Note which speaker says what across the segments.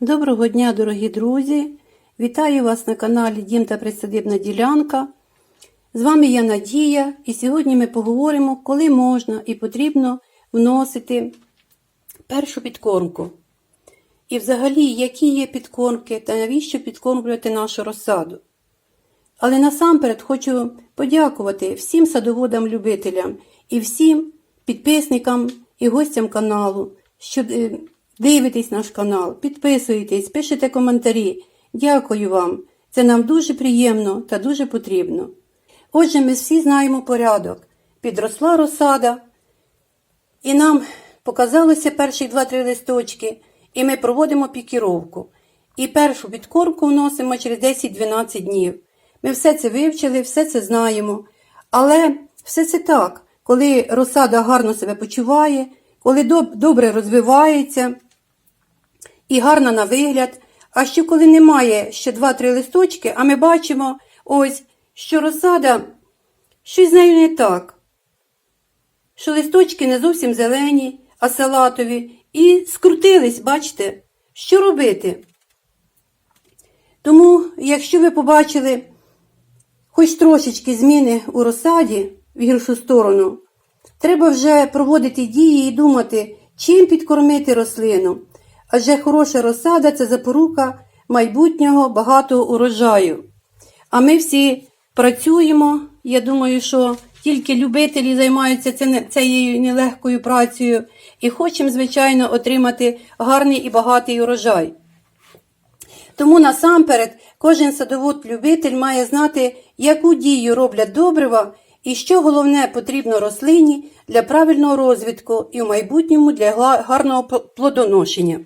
Speaker 1: Доброго дня, дорогі друзі! Вітаю вас на каналі Дім та Присадибна ділянка. З вами я Надія, і сьогодні ми поговоримо, коли можна і потрібно вносити першу підкормку. І взагалі, які є підкормки та навіщо підкормлювати нашу розсаду. Але насамперед хочу подякувати всім садоводам-любителям і всім підписникам і гостям каналу, що е, дивитесь наш канал, підписуєтесь, пишете коментарі. Дякую вам. Це нам дуже приємно та дуже потрібно. Отже, ми всі знаємо порядок. Підросла розсада, і нам показалося перші два-три листочки, і ми проводимо пікіровку. І першу підкормку вносимо через 10-12 днів. Ми все це вивчили, все це знаємо. Але все це так, коли розсада гарно себе почуває, коли доб- добре розвивається і гарна на вигляд. А що коли немає ще 2-3 листочки, а ми бачимо ось, що розсада, щось з нею не так. Що листочки не зовсім зелені, а салатові, і скрутились, бачите, що робити? Тому, якщо ви побачили хоч трошечки зміни у розсаді в гіршу сторону, треба вже проводити дії і думати, чим підкормити рослину. Адже хороша розсада це запорука майбутнього багатого урожаю. А ми всі працюємо. Я думаю, що тільки любителі займаються цією нелегкою працею і хочемо, звичайно, отримати гарний і багатий урожай. Тому насамперед кожен садовод-любитель має знати, яку дію роблять добрива і що головне потрібно рослині для правильного розвитку і в майбутньому для гарного плодоношення.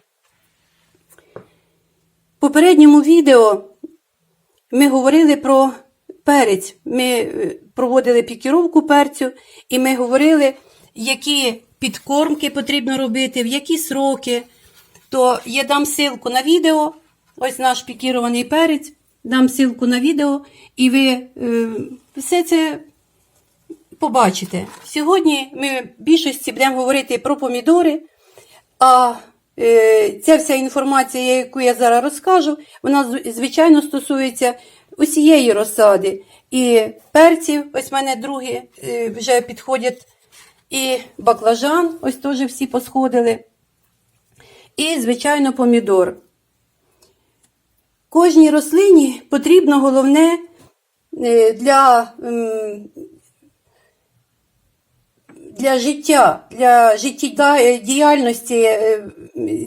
Speaker 1: Попередньому відео ми говорили про перець. Ми е, проводили пікіровку перцю, і ми говорили, які підкормки потрібно робити, в які сроки. То я дам ссылку на відео, ось наш пікірований перець, дам ссылку на відео, і ви е, все це побачите. Сьогодні ми в більшості будемо говорити про помідори, а ця вся інформація, яку я зараз розкажу, вона звичайно стосується усієї розсади. І перців, ось в мене другі е, вже підходять, і баклажан, ось теж всі посходили. І, звичайно, помідор. Кожній рослині потрібно головне е, для для життя, для життєдіяльності е,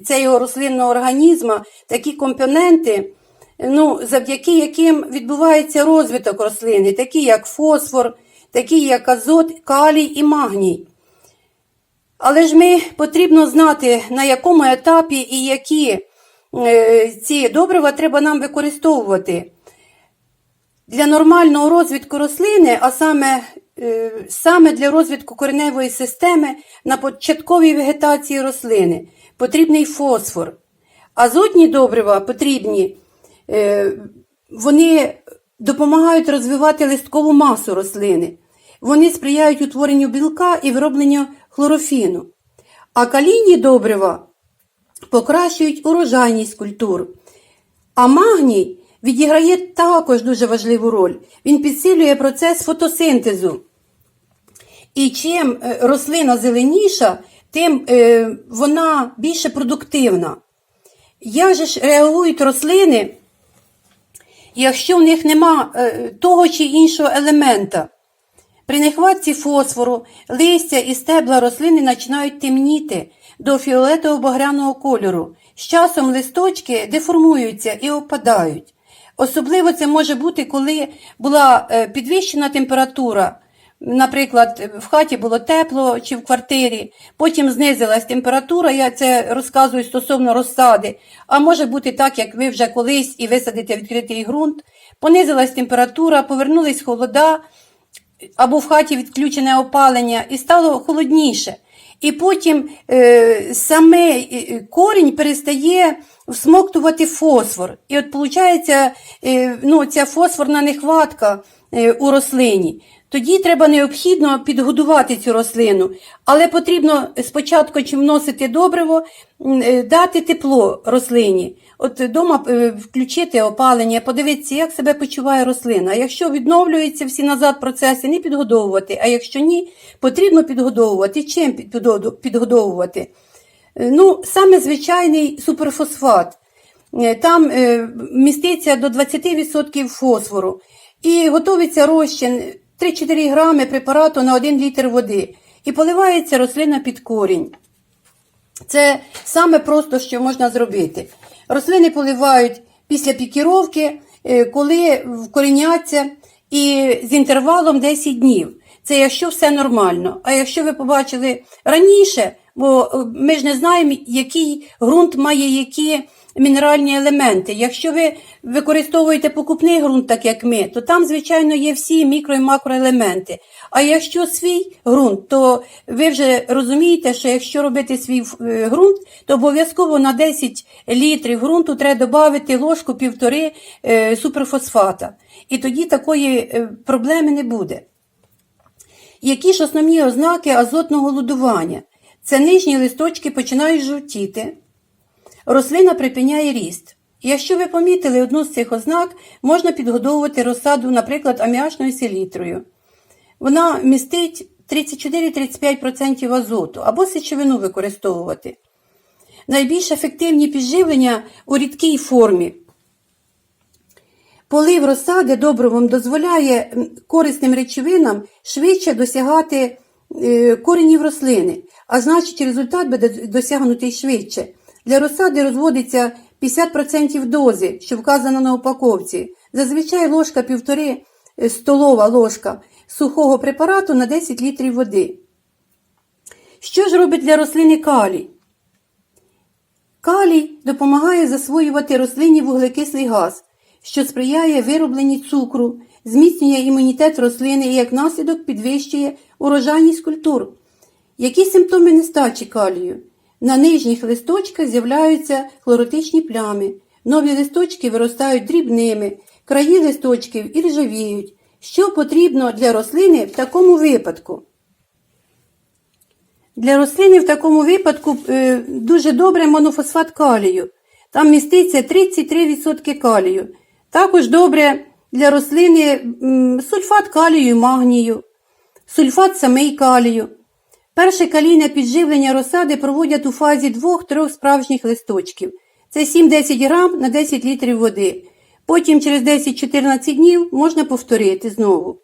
Speaker 1: цього рослинного організму такі компоненти, ну, завдяки яким відбувається розвиток рослини, такі як фосфор, такі як азот, калій і магній. Але ж ми потрібно знати, на якому етапі і які е, ці добрива треба нам використовувати. Для нормального розвитку рослини, а саме, е, саме для розвитку кореневої системи на початковій вегетації рослини потрібний фосфор. Азотні добрива потрібні, е, вони допомагають розвивати листкову масу рослини. Вони сприяють утворенню білка і виробленню хлорофіну. А калійні добрива покращують урожайність культур. А магній відіграє також дуже важливу роль. Він підсилює процес фотосинтезу. І чим е, рослина зеленіша, тим е, вона більше продуктивна. Як же ж реагують рослини, якщо в них нема е, того чи іншого елемента? При нехватці фосфору листя і стебла рослини починають темніти до фіолетово-багряного кольору. З часом листочки деформуються і опадають. Особливо це може бути, коли була е, підвищена температура. Наприклад, в хаті було тепло чи в квартирі, потім знизилась температура, я це розказую стосовно розсади. А може бути так, як ви вже колись і висадите відкритий ґрунт. Понизилась температура, повернулись холода, або в хаті відключене опалення, і стало холодніше. І потім е, саме е, корінь перестає всмоктувати фосфор. І от виходить, е, ну, ця фосфорна нехватка е, у рослині, тоді треба необхідно підгодувати цю рослину. Але потрібно спочатку, чим вносити добриво, е, дати тепло рослині. От вдома включити опалення, подивитися, як себе почуває рослина. Якщо відновлюються всі назад процеси, не підгодовувати. А якщо ні, потрібно підгодовувати. Чим підгодовувати? Е, Ну, саме звичайний суперфосфат. Е, Там е, міститься до 20% фосфору. І готується розчин 3-4 грами препарату на 1 літр води. І поливається рослина під корінь. Це саме просто, що можна зробити. Рослини поливають після пікіровки, коли вкоріняться, і з інтервалом 10 днів. Це якщо все нормально. А якщо ви побачили раніше, бо е, ми ж не знаємо, який ґрунт має які мінеральні елементи. Якщо ви використовуєте покупний ґрунт, так як ми, то там, звичайно, є всі мікро і макроелементи. А якщо свій ґрунт, то ви вже розумієте, що якщо робити свій е, ґрунт, то обов'язково на 10 літрів ґрунту треба додати ложку півтори е, суперфосфата. І тоді такої проблеми не буде. Які ж основні ознаки азотного голодування? Це нижні листочки починають жовтіти, рослина припиняє ріст. Якщо ви помітили одну з цих ознак, можна підгодовувати розсаду, наприклад, аміачною селітрою. Вона містить 34-35% азоту або сечовину використовувати. Найбільш ефективні підживлення у рідкій формі. Полив розсади добривом дозволяє корисним речовинам швидше досягати коренів рослини, а значить результат буде досягнутий швидше. Для розсади розводиться 50% дози, що вказано на упаковці. Зазвичай ложка півтори е, столова ложка сухого препарату на 10 літрів води. Що ж робить для рослини калій? Калій допомагає засвоювати рослині вуглекислий газ, що сприяє виробленні цукру, зміцнює імунітет рослини і як наслідок підвищує урожайність культур. Які симптоми нестачі калію? На нижніх листочках з'являються хлоротичні плями, нові листочки виростають дрібними, краї листочків іржавіють. Що потрібно для рослини в такому випадку? Для рослини в такому випадку е, дуже добре монофосфат калію. Там міститься 33% калію. Також добре для рослини сульфат калію і магнію, сульфат самий калію. Перше калійне підживлення розсади проводять у фазі 2-3 справжніх листочків. Це 7-10 грам на 10 літрів води. Потім через 10-14 днів можна повторити знову.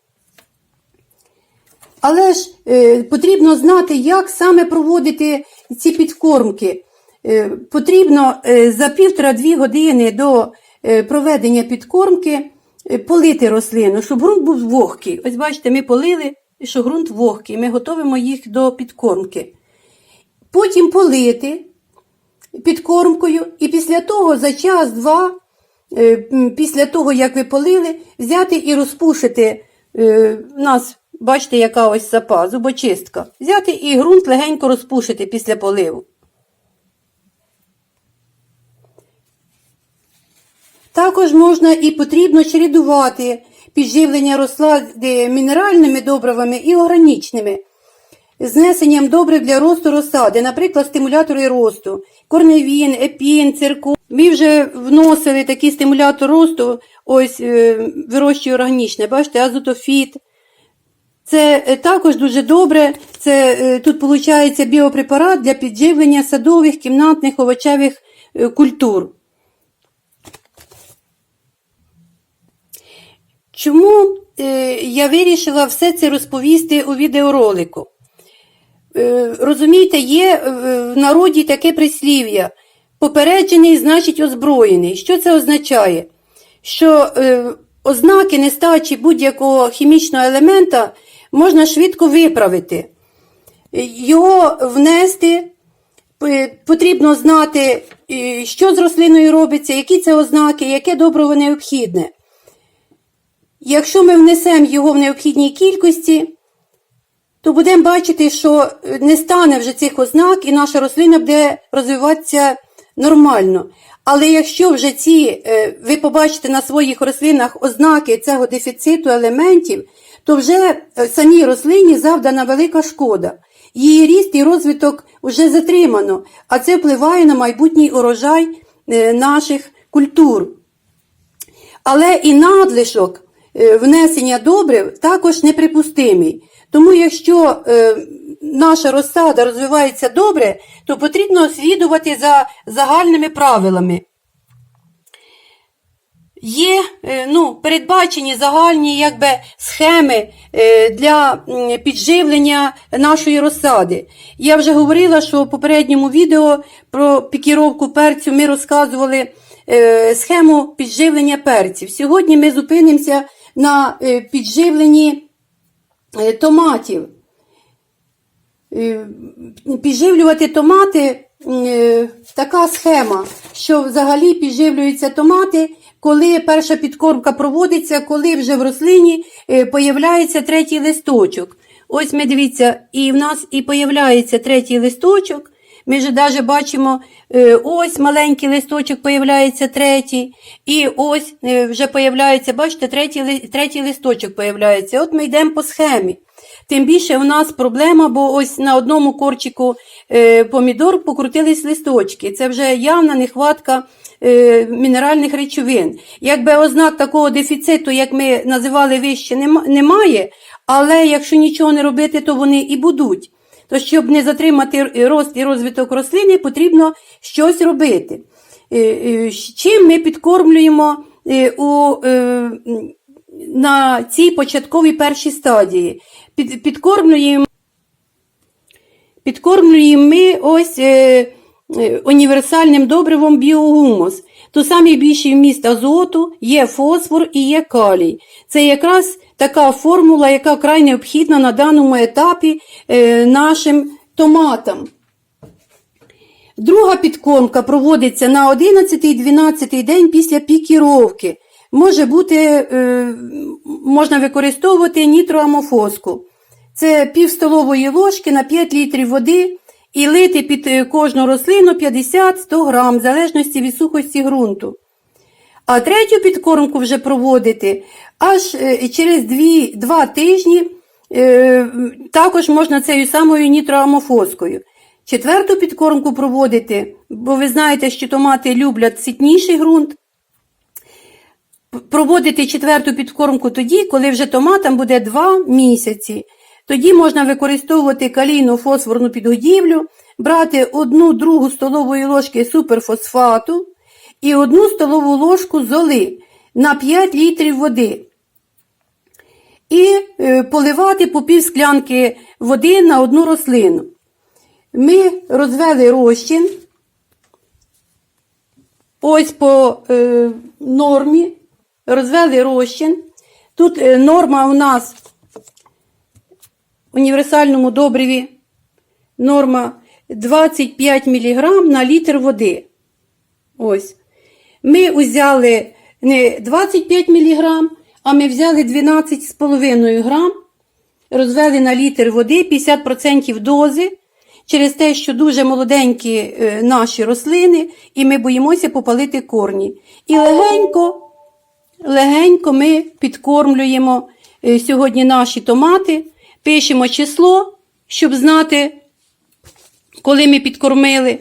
Speaker 1: Але ж е, потрібно знати, як саме проводити ці підкормки. Е, потрібно е, за півтора-дві години до е, проведення підкормки полити рослину, щоб ґрунт був вогкий. Ось бачите, ми полили, що ґрунт вогкий. Ми готуємо їх до підкормки. Потім полити підкормкою, і після того за час-два, е, після того, як ви полили, взяти і розпушити. е, У нас, бачите, яка ось запа, зубочистка. Взяти і ґрунт легенько розпушити після поливу. Також можна і потрібно чередувати підживлення розсади мінеральними добривами і органічними. Знесенням добрив для росту розсади, наприклад, стимулятори росту, корневін, епін, циркон. Ми вже вносили такий стимулятор росту, ось е, вирощує органічне, бачите, азотофіт. Це е, також дуже добре. Це е, тут виходить біопрепарат для підживлення садових, кімнатних, овочевих культур. Чому е, я вирішила все це розповісти у відеоролику? Е, розумієте, є е, в народі таке прислів'я. Попереджений значить озброєний. Що це означає? Що ознаки нестачі будь-якого хімічного елемента можна швидко виправити. Його внести потрібно знати, що з рослиною робиться, які це ознаки, яке добриво необхідне. Якщо ми внесемо його в необхідній кількості, то будемо бачити, що не стане вже цих ознак, і наша рослина буде розвиватися нормально. Але якщо вже ці, е, ви побачите на своїх рослинах ознаки цього дефіциту елементів, то вже е, самій рослині завдана велика шкода. Її ріст і розвиток вже затримано, а це впливає на майбутній урожай е, наших культур. Але і надлишок внесення добрив також неприпустимий. Тому якщо е, наша розсада розвивається добре, то потрібно слідувати за загальними правилами. Є е, ну, передбачені загальні якби, схеми е, для підживлення нашої розсади. Я вже говорила, що в попередньому відео про пікіровку перцю ми розказували е, схему підживлення перців. Сьогодні ми зупинимося на е, підживленні е, томатів. Е, Підживлювати томати така схема, що взагалі підживлюються томати, коли перша підкормка проводиться, коли вже в рослині появляється третій листочок. Ось ми дивіться, і в нас і появляється третій листочок. Ми вже навіть бачимо, е, ось маленький листочок появляється третій, і ось е, вже появляється, бачите, третій, третій листочок появляється. От ми йдемо по схемі. Тим більше у нас проблема, бо ось на одному корчику е, помідор покрутились листочки. Це вже явна нехватка мінеральних речовин. Якби ознак такого дефіциту, як ми називали вище, немає, але якщо нічого не робити, то вони і будуть. То щоб не затримати рост і розвиток рослини, потрібно щось робити. Е, е, Чим ми підкормлюємо е, у, на цій початковій першій стадії? Під, підкормлюємо, підкормлюємо ми ось універсальним добривом біогумус. То самий більший вміст азоту, є фосфор і є калій. Це якраз така формула, яка край необхідна на даному етапі е, нашим томатам. Друга підкормка проводиться на 11-12 день після пікіровки. Може бути, е, можна використовувати нітроамофоску. Це пів столової ложки на 5 літрів води і лити під е, кожну рослину 50-100 грам, в залежності від сухості ґрунту. А третю підкормку вже проводити аж е, через 2 тижні, е, також можна цією самою нітроамофоскою. Четверту підкормку проводити, бо ви знаєте, що томати люблять ситніший ґрунт. Проводити четверту підкормку тоді, коли вже томатам буде 2 місяці. Тоді можна використовувати калійну фосфорну підгодівлю, брати одну другу столової ложки суперфосфату і одну столову ложку золи на 5 літрів води. І е, поливати по пів склянки води на одну рослину. Ми розвели розчин. Ось по е, нормі розвели розчин. Тут е, норма у нас в універсальному добриві норма 25 мг на літр води. Ось. Ми взяли не 25 мг, а ми взяли 12,5 грам, розвели на літр води 50% дози, через те, що дуже молоденькі е, наші рослини, і ми боїмося попалити корні. І легенько, легенько ми підкормлюємо е, сьогодні наші томати, пишемо число, щоб знати, коли ми підкормили.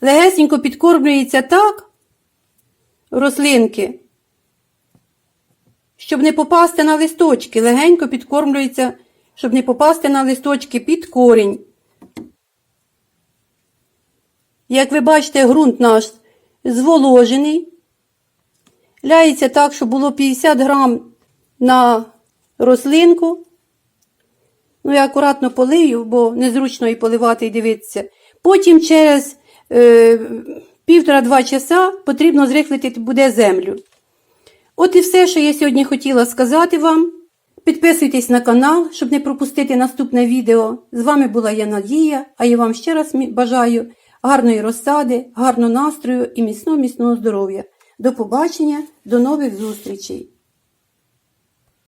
Speaker 1: Легесенько підкормлюється так, рослинки, щоб не попасти на листочки. Легенько підкормлюється, щоб не попасти на листочки під корінь. Як ви бачите, ґрунт наш зволожений. Ляється так, щоб було 50 грам на рослинку. Ну, я акуратно полию, бо незручно і поливати і дивитися. Потім через е, півтора-два часа потрібно зрихлити буде землю. От і все, що я сьогодні хотіла сказати вам. Підписуйтесь на канал, щоб не пропустити наступне відео. З вами була я Надія, а я вам ще раз бажаю гарної розсади, гарного настрою і міцного міцного здоров'я. До побачення, до нових зустрічей!